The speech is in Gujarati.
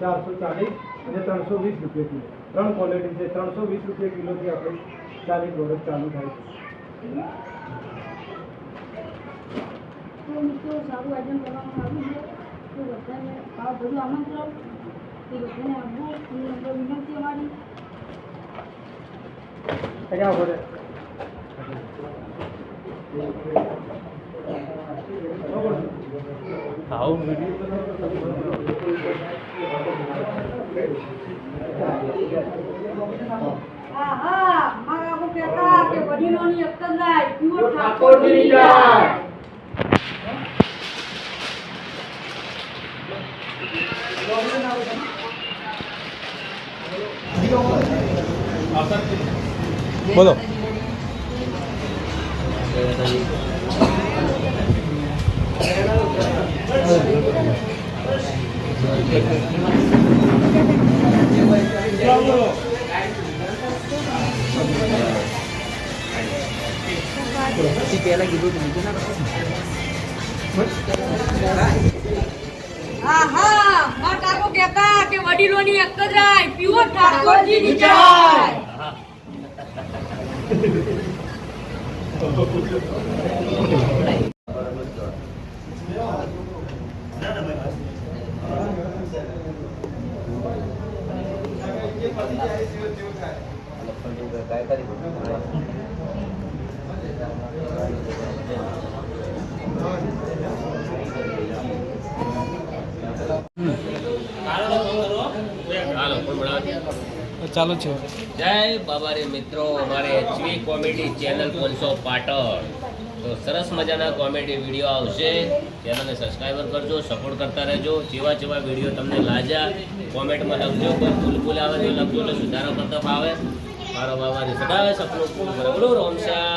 ચારસો ચાલીસ અને ત્રણસો વીસ રૂપિયા કિલો ત્રણ ક્વોલિટી છે. ત્રણસો વીસ રૂપિયા કિલોથી આપણે ચાલીસ પ્રોડક્ટ ચાલુ થાય છે. તો મિત્રો સારું આયોજન કરવામાં આવ્યું છે. તો બધાને આ બધું આમંત્રણ. તે બધાને આવવું એ નંબર વિનંતી અમારી. પડે હા હા. મારા કે વડીલોની અક્કલ જાય. બોલો. હા હા મારા કાકો કે વડીલોની જ જાય પ્યોર ઠાકોરજીની જય. કાય કોણ છે? ચાલુ છે. જય બાબા મિત્રો અમારે એચવી કોમેડી ચેનલ પોનસો પાટણ. તો સરસ મજાના કોમેડી વીડિયો આવશે. ચેનલને સબસ્ક્રાઈબર કરજો સપોર્ટ કરતા રહેજો. જેવા જેવા વીડિયો તમને લાજા કોમેન્ટમાં લખજો. કોઈ ભૂલ ભૂલ આવે તો લખજો એટલે સુધારો કરતા ફાવે. મારો બાબાને સદાવે સપનું પૂરું કરે. બોલો રોમશા